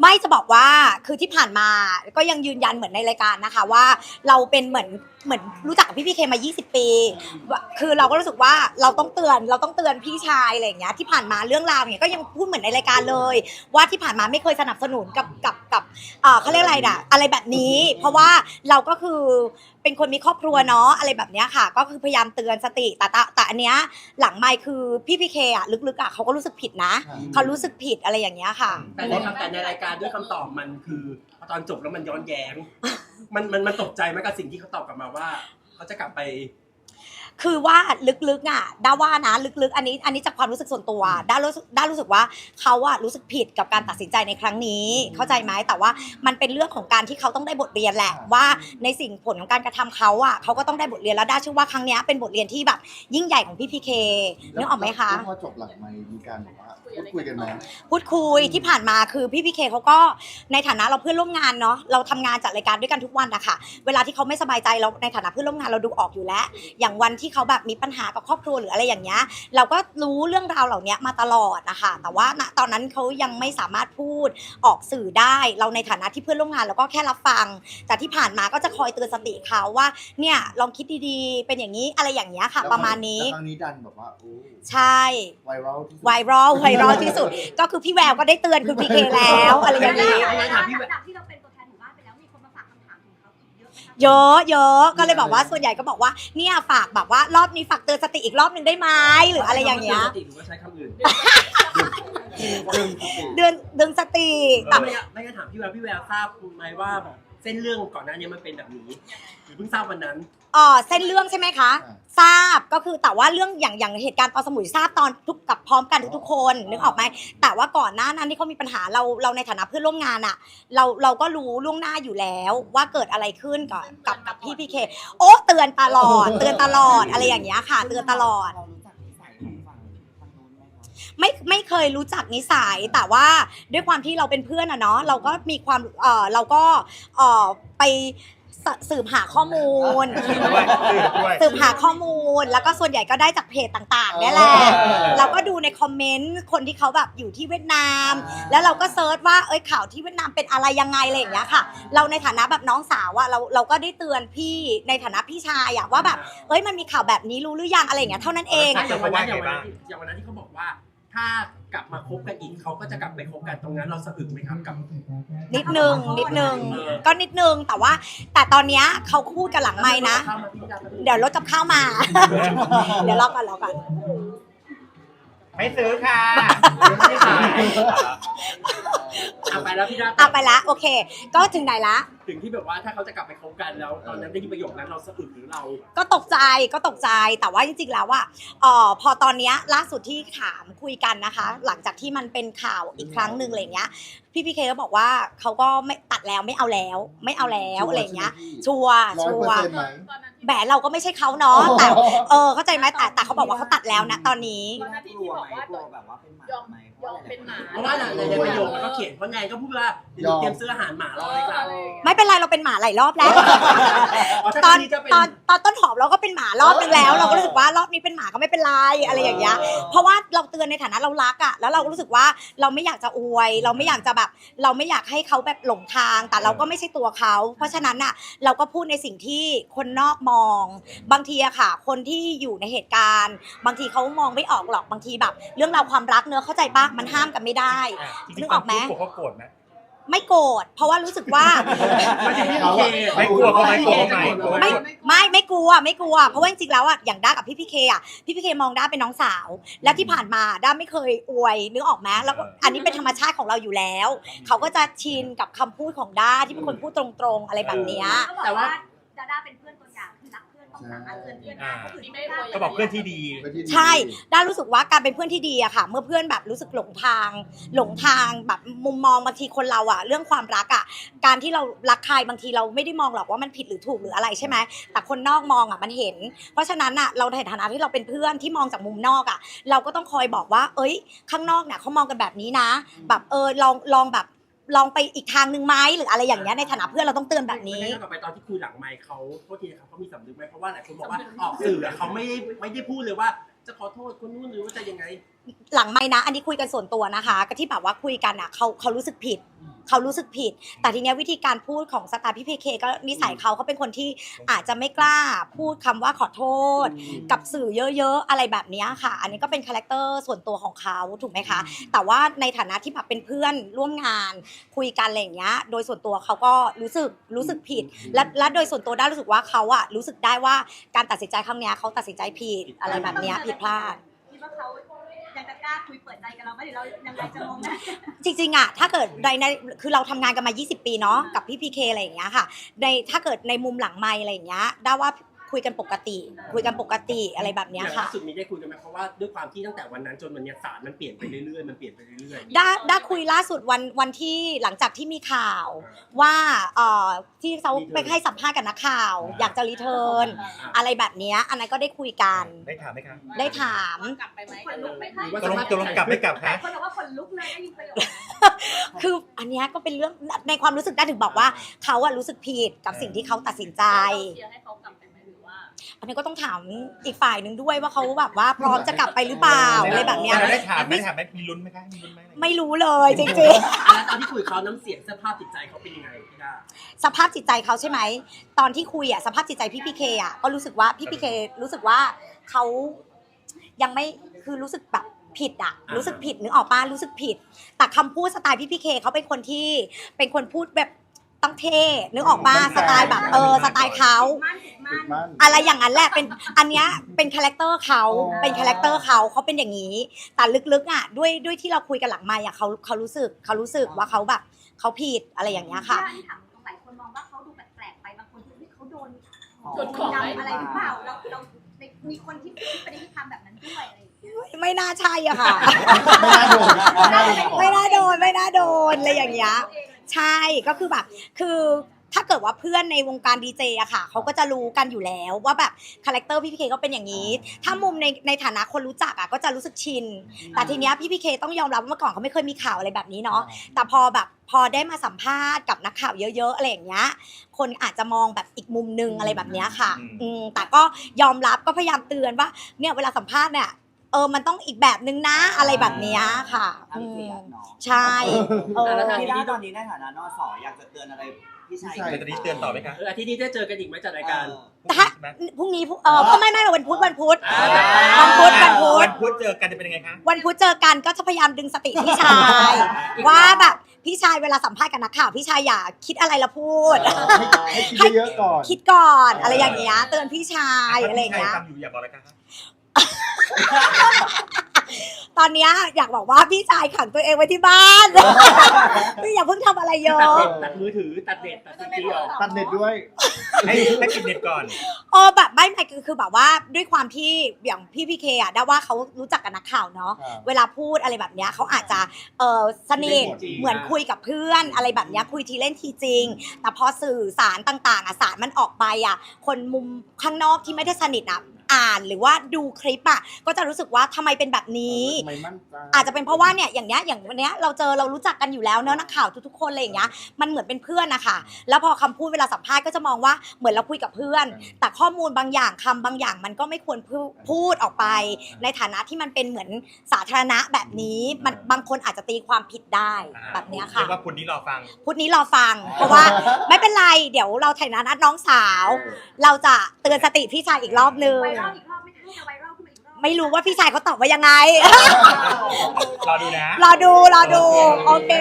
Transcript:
ไม่จะบอกว่าคือที่ผ่านมาก็ยังยืนยันเหมือนในรายการนะคะว่าเราเป็นเหมือนเหมือนรู้จักกับพี่พีเคมา 20 ปี คือเราก็รู้สึกว่าเราต้องเตือนเราต้องเตือนพี่ชายอะไรอย่างเงี้ยที่ผ่านมาเรื่องราวเนี่ยก็ยังพูดเหมือนในรายการเลย ว่าที่ผ่านมาไม่เคยสนับสนุนกับกับกับเอ่อเขาเรียกอะไรน่ะอะไรแบบนี้ เพราะว่าเราก็คือ เป็นคนมีครอบครัวเนาะอะไรแบบเนี้ยค่ะ ก็คือพยายามเตือนสติแต่แต่แต่อันเนี้ยหลังไม่คือพี่พีเคอะลึกๆอะเขาก็รู้สึกผิดนะเขารู้สึกผิดอะไรอย่างเงี้ยค่ะ แต่ในคำแต่ในรายการด้วยคำตอบมันคือพอตอนจบแล้วมันย้อนแย้ง มันมันมันตกใจไหมกับสิ่งที่เขาตอบกลับมาว่า เขาจะกลับไป คือว่าลึกๆอะด้าว่านะลึกๆ อันนี้อันนี้จากความรู้สึกส่วนตัวด้ารู้สึกด้ารู้สึกว่าเขาอะรู้สึกผิดกับการตัดสินใจในครั้งนี้ เข้าใจไหมแต่ว่ามันเป็นเรื่องของการที่เขาต้องได้บทเรียนแหละว่าในสิ่งผลของการกระทำเขาอะเขาก็ต้องได้บทเรียนแล้วด้าเชื่อว่าครั้งเนี้ยเป็นบทเรียนที่แบบยิ่งใหญ่ของพี่พีเคนึกออกไหมคะแล้วพอจบหลังไม่มีการแบบว่าพูดคุยกันไหมพูดคุยที่ผ่านมาคือพี่พีเคเขาก็ในฐานะเราเพื่อนร่วมงานเนาะเราทำงานจัดรายการด้วยกันทุกวันนะคะเวลาที่เขาไม่สบายใจเราในฐานะเพื่อนร่วมงานเราดูออกอยู่แล้ว อย่างวันที่เขาแบบมีปัญหากับครอบครัวหรืออะไรอย่างเงี้ยเราก็รู้เรื่องราวเหล่านี้มาตลอดนะคะแต่ว่าณตอนนั้นเขายังไม่สามารถพูดออกสื่อได้ เราในฐานะที่เพื่อนร่วมงานเราก็แค่รับฟัง แต่ที่ผ่านมาก็จะคอยเตือนสติเขาว่าเนี่ยลองคิดดีๆ เป็นอย่างนี้อะไรอย่างเงี้ยค่ะ ประมาณนี้แล้วครั้งนี้ดันแบบว่าโอ้ใช่ไวรัลที่สุดไวรัลไวรัลที่สุด ก็คือพี่แววก็ได้เตือนคุณพีเคแล้วอะไรอย่างนี้ไม่งั้นถามพี่แวว จากที่เราเป็นตัว เยอะไหมคะเยอะเยอะก็เลยบอกว่าส่วนใหญ่ก็บอกว่าเนี่ยฝากแบบว่ารอบนี้ฝากเตือนสติอีกรอบหนึ่งได้ไหมหรืออะไรอย่างเงี้ยสติหรือว่าใช้คำอื่นเดือนเดือนสติแต่ ไม่งั้นไม่งั้นถามพี่แววพี่แววทราบไหมว่า เส้นเรื่องก่อนหน้านี้มันเป็นแบบนี้หรือเพิ่งทราบวันนั้นอ๋อเส้นเรื่องใช่ไหมคะทราบก็คือแต่ว่าเรื่องอย่างอย่างเหตุการณ์ตอนสมุยทราบตอนทุกกับพร้อมกันทุกๆคนนึกออกไหมแต่ว่าก่อนหน้านั้นที่เขามีปัญหาเราเราในฐานะเพื่อนร่วมงานอะเราเราก็รู้ล่วงหน้าอยู่แล้วว่าเกิดอะไรขึ้นกับกับกับพี่พีเคโอ้เตือนตลอดเตือนตลอดอะไรอย่างเงี้ยค่ะ เตือนตลอด เรารู้ ไม่ไม่เคยรู้จักนิสัยแต่ว่าด้วยความที่เราเป็นเพื่อนอะเนาะเราก็มีความเออเราก็เออไปสสืบหาข้อมูลสืบหาข้อมูลแล้วก็ส่วนใหญ่ก็ได้จากเพจต่างๆเนี่ยแหละเราก็ดูในคอมเมนต์คนที่เขาแบบอยู่ที่เวียดนามแล้วเราก็เซิร์ชว่าเอ้ยข่าวที่เวียดนามเป็นอะไรยังไงอะไรอย่างเงี้ยค่ะ เราในฐานะแบบน้องสาวอะเราเราก็ได้เตือนพี่ในฐานะพี่ชายอะว่าแบบเอ้ยมันมีข่าวแบบนี้รู้หรือยังอะไรอย่างเงี้ยเท่านั้นเองอย่างวันนั้นอย่างวันนั้นที่อย่างวันนั้นที่เขาบอกว่า ถ้ากลับมาคบกันอีกเขาก็จะกลับไปคบกันตรงนั้นเราสะอึกไหมครับกับ นิดนึงนิดนึงก็นิดนึงแต่ว่า แต่ตอนเนี้ยเขาพูดกันหลังไม่นะ เดี๋ยวรถกับข้าวมา เดี๋ยวรอก่อนรอก่อนไม่ซื้อค่ะ เอาไปแล้วพี่ดาอะไปละโอเค ก็ถึงไหนละ ถึงที่แบบว่าถ้าเขาจะกลับไปคบกันแล้ว ตอนนั้นได้ยินประโยคนั้นเราสะอึกหรือเราก็ตกใจก็ตกใจแต่ว่าจริงๆแล้วว่าเอ่อพอตอนเนี้ยล่าสุดที่ถามคุยกันนะคะ หลังจากที่มันเป็นข่าวอีกครั้งหนึ่งอะไรเงี้ยพี่พีเคก็บอกว่าเขาก็ไม่ตัดแล้วไม่เอาแล้ว ไม่เอาแล้วอะไรเงี้ย ชัวร์ร้อยชัเปอวร์ร์เซ็นต์ไหม แหมเราก็ไม่ใช่เขาเนาะแต่เออเข้าใจไหมแต่แต่เขาบอกว่าเขาตัดแล้วนะตอนนี้กลัวไหมกลัวแบบว่าเป็นหมายอมไหมยอม เป็นหมาเพราะว่าในในประโยคมันก็เขียนเพราะแนนก็พูดว่าเดี๋ยวหนูเตรียมซื้ออาหารหมารอเลยค่ะ ไม่เป็นไรเราเป็นหมาหลายรอบแล้วอ๋อถ้าตอนนี้จะเป็นตอนตอนต้นหอมเราก็เป็นหมารอบนึงแล้ว เราก็รู้สึกว่ารอบนี้เป็นหมาก็ไม่เป็นไรอะไรอย่างเงี้ยเพราะว่าเราเตือนในฐานะเรารักอะแล้วเราก็รู้สึกว่าเราไม่อยากจะอวย เราไม่อยากจะแบบ เราไม่อยากให้เขาแบบหลงทาง แต่เราก็ไม่ใช่ตัวเขา เพราะฉะนั้นอะเราก็พูดในสิ่งที่คนนอกมอง บางทีอะค่ะ คนที่อยู่ในเหตุการณ์ บางทีเขามองไม่ออกหรอกบางทีแบบ เรื่องราวความรักเนอะเข้าใจปะมันห้ามกันไม่ได้นึกออกไหมเขาโกรธไหมไม่โกรธเพราะว่ารู้สึกว่า ไม่ใช่พี่โอเคไม่กลัวเขาไม่กลัวเขาไม่ไม่ไม่ไม่กลัวไม่กลัว เพราะว่าจริงๆแล้วอะอย่างด้ากับพี่พี่เคอะพี่พี่เคมองด้าเป็นน้องสาว และที่ผ่านมาด้าไม่เคยอวยนึกออกไหมแล้วก็อันนี้เป็นธรรมชาติของเราอยู่แล้ว เขาก็จะชินกับคำพูดของด้าที่เป็นคนพูดตรงๆอะไรแบบเนี้ยเขาบอกว่า ดาด้าเป็นเพื่อนตัวอย่าง คือรักเพื่อนต้องสามารถเตือนเพื่อนได้อ่าคนอื่นไม่ได้เขาบอกเพื่อนที่ดี ใช่ ด้ารู้สึกว่าการเป็นเพื่อนที่ดีอะค่ะ เมื่อเพื่อนแบบรู้สึกหลงทาง หลงทางแบบมุมมองบางทีคนเราอะเรื่องความรักอะการที่เรารักใครบางทีเราไม่ได้มองหรอกว่ามันผิดหรือถูกหรืออะไรใช่ไหมแต่คนนอกมองอะมันเห็น เพราะฉะนั้นอะเราในฐานะที่เราเป็นเพื่อนที่มองจากมุมนอกอะเราก็ต้องคอยบอกว่า เอ้ย ข้างนอกเนี่ยเขามองกันแบบนี้นะ แบบเออลองลองแบบ ลองไปอีกทางหนึ่งไหมหรืออะไรอย่างเงี้ยในฐานะเพื่อนเราต้องเตือนแบบนี้ ไม่ได้กลับไปตอนที่คุยหลังไมค์เขาโทษทีนะครับเขามีสำนึกไหมเพราะว่าหลายคนบอกว่าออกสื่ออะเขาไม่ไม่ได้พูดเลยว่า จะขอโทษคนนู้นหรือว่าจะยังไง หลังไม่นะ อันนี้คุยกันส่วนตัวนะคะก็ที่แบบว่าคุยกันอะเขาเขารู้สึกผิด เขารู้สึกผิด แต่ทีเนี้ยวิธีการพูดของสไตล์พี่พีเคก็นิสัยเขาเขาเป็นคนที่อาจจะไม่กล้าพูดคำว่าขอโทษ กับสื่อเยอะๆ อะไรแบบเนี้ยค่ะ อันนี้ก็เป็นคาแรคเตอร์ส่วนตัวของเขาถูกไหมคะ แต่ว่าในฐานะที่แบบเป็นเพื่อนร่วมงานคุยกันอะไรอย่างเงี้ย โดยส่วนตัวเขาก็รู้สึกรู้สึกผิด และและโดยส่วนตัวได้รู้สึกว่าเขาอะรู้สึกได้ว่าการตัดสินใจครั้งเนี้ยเขาตัดสินใจผิดอะไรแบบเนี้ยผิดพลาด คิดว่าเขา ยังจะกล้าคุยเปิดใจกับเราไหมหรือเรายังไงจะมองน้จริงๆอะถ้าเกิดในในคือเราทำงานกันมา 20 ปีเนาะกับพี่พีเคอะไรอย่างเงี้ยค่ะในถ้าเกิดในมุมหลังไมค์อะไรอย่างเงี้ยได้ว่า คุยกันปกติ คุยกันปกติอะไรแบบเนี้ยอย่างค่ะ ล่าสุดมีได้คุยกันไหมเพราะว่าด้วยความที่ตั้งแต่วันนั้นจนวันเนี้ยสารมันเปลี่ยนไปเรื่อยๆมันเปลี่ยนไปเรื่อยๆ ได้ได้คุยล่าสุดวันวันที่หลังจากที่มีข่าวว่าเอ่อที่เขาไปให้สัมภาษณ์กับนักข่าวอยากจะรีเทิร์นอะไรแบบเนี้ยอันนั้นก็ได้คุยกัน ได้ถามไหมคะได้ถาม กลับไปไหมคนลุกไหมคะหรือว่าตกลงตกลงกลับไม่กลับแต่คะคนบอกว่าคนลุกเลยได้ยินประโยคนั้นคืออันเนี้ยก็เป็นเรื่องในความรู้สึกได้ถึงบอกว่าเขาอะรู้สึกผิดกับสิ่งที่เขาตัดสินใจเชียร์ให้เขากลับไปไหมหรื อว่าอันนี้ก็ต้องถามอีกฝ่ายหนึ่งด้วยว่าเขาแบบว่าพร้อมจะกลับไปหรือเปล่าอะไรแบบเนี้ยเราได้ถามไหมถามไหมมีลุ้นไหมคะมีลุ้นไหมไม่รู้เลยจริงแล้วตอนที่คุยกับเขาน้ำเสียงเสื้อผ้าจิตใจเขาเป็นยังไงพี่ดาๆ สภาพจิตใจเขาใช่ไหม ตอนที่คุยอะสภาพจิตใจพี่พีเคอะก็รู้สึกว่าพี่พีเครู้สึกว่าเขายังไม่คือรู้สึกแบบผิดอะรู้สึกผิดนึกออกป้ารู้สึกผิด แต่คำพูดสไตล์พี่พีเคเขาเป็นคนที่เป็นคนพูดแบบ ต้องเท่นึกออกป้าสไตล์แบบเออสไตล์เขามั่นติดมั่นมันอะไรอย่างนั้นแหละเป็นอันเนี้ยเป็นคาแรคเตอร์เขาอ๋อเป็นคาแรคเตอร์เขาเขาเป็นอย่างนี้ แต่ลึกๆอะด้วยด้วยที่เราคุยกันหลังไมค์อะเขาเขารู้สึกเขารู้สึกว่าเขาแบบเขาผิดอะไรอย่างเงี้ยค่ะที่ถามตรงหลายคนมองว่าเขาดูแปลกๆไปบางคนคิดว่าเขาโดนอ๋อโดนของอะไรหรือเปล่าเราเรามีคนที่คิดไปในทิศทางแบบนั้นด้วยอะไรอย่างเงี้ยไม่น่าใช่อะค่ะ ไม่น่าโดน ไม่น่าโดนของไม่น่าโดนไม่น่าโดนอะไรอย่างเงี้ย ใช่ก็คือแบบคือถ้าเกิดว่าเพื่อนในวงการดีเจอะค่ะเขาก็จะรู้กันอยู่แล้วว่าแบบคาแรคเตอร์พี่พีเคก็เป็นอย่างนี้ ถ้ามุมในในฐานะคนรู้จักอะก็จะรู้สึกชิน แต่ทีเนี้ยพี่พีเคต้องยอมรับว่าเมื่อก่อนเขาไม่เคยมีข่าวอะไรแบบนี้เนาะแต่พอแบบพอได้มาสัมภาษณ์กับนักข่าวเยอะๆอะไรอย่างเงี้ยคนอาจจะมองแบบอีกมุมนึงอะไรแบบเนี้ยค่ะอืมแต่ก็ยอมรับก็พยายามเตือนว่าเนี่ยเวลาสัมภาษณ์เนี่ย เออมันต้องอีกแบบนึงนะอะไรแบบเนี้ยค่ะอันอืเสีมยเนาะใช่เออ พี่ด้าตอนนี้ในฐานะนอสออยากจะเตือนอะไรพี่ชายแต่ตอนนี้เตือนต่อไหมคะเอออาทิตย์นี้ได้เจอกันอีกไหมจัดรายการ ถ้าพรุ่งนี้พรุ่งเออก็ไม่ไม่วันพุธวันพุธอ่า วันพุธวันพุธ วันพุธเจอกันจะเป็นยังไงคะ วันพุธเจอกันก็จะพยายามดึงสติพี่ชาย ว่าแบบพี่ชายเวลาสัมภาษณ์กับนักข่าวพี่ชายอย่าคิดอะไรแล้วพูด ให้คิดเยอะๆก่อน คิดก่อนอะไรอย่างเงี้ยเตือนพี่ชายอะไรอย่างเงี้ย ถ้าพี่ชฟังอยู่อยากบอกอะไรคะ ตอนเนี้ยอยากบอกว่าพี่ชายขังตัวเองไว้ที่บ้าน พี่อย่าเพิ่งทำอะไรเยตัดอะเน็ตตัดมือถือตัดเน็ตตัดซีจีออกตัดเน็ตด้วย ให้ให้ปิดเน็ตก่อนเออแบบไม่ไม่คือคือแบบว่าด้วยความที่อย่างพี่พีเคอะได้ว่าเขารู้จักกับนักข่าวเนาะครับเวลาพูดอะไรแบบเนี้ยเขาอาจจะเออสนิทจริงเหมือนคุยกับเพื่อนอะไรแบบเนี้ยคุยทีเล่นทีจริง แต่พอสื่อสารต่างๆอะสารมันออกไปอะคนมุมข้างนอกที่ไม่ได้สนิทอะ อ่านหรือว่าดูคลิปอะก็จะรู้สึกว่าทำไมเป็นแบบนี้ ทำไมมั่นใจอาจจะเป็นเพราะว่าเนี่ยอย่างเนี้ยอย่างวันเนี้ยเราเจอเรารู้จักกันอยู่แล้วเนอะนักข่าวทุกๆคนอะไรอย่างเงี้ยมันเหมือนเป็นเพื่อนนะคะแล้วพอคำพูดเวลาสัมภาษณ์ก็จะมองว่าเหมือนเราคุยกับเพื่อน แต่ข้อมูลบางอย่างคำบางอย่างมันก็ไม่ควรพูพูดออกไป ในฐานะที่มันเป็นเหมือนสาธารณะแบบนี้มันบางคนอาจจะตีความผิดได้แบบเนี้ยค่ะ เรียกว่าพุธนี้รอฟัง พุธนี้รอฟัง เพราะว่าไม่เป็นไร เดี๋ยวเราฐานะน้องสาว เราจะเตือนสติพี่ชายอีกรอบนึงไวรัลอีกรอบ ไม่ทันจะไวรัลขึ้นมาอีกรอบไม่รู้ว่าพี่ชายเขาตอบว่ายังไง รอดูนะ รอดู รอดู โอเค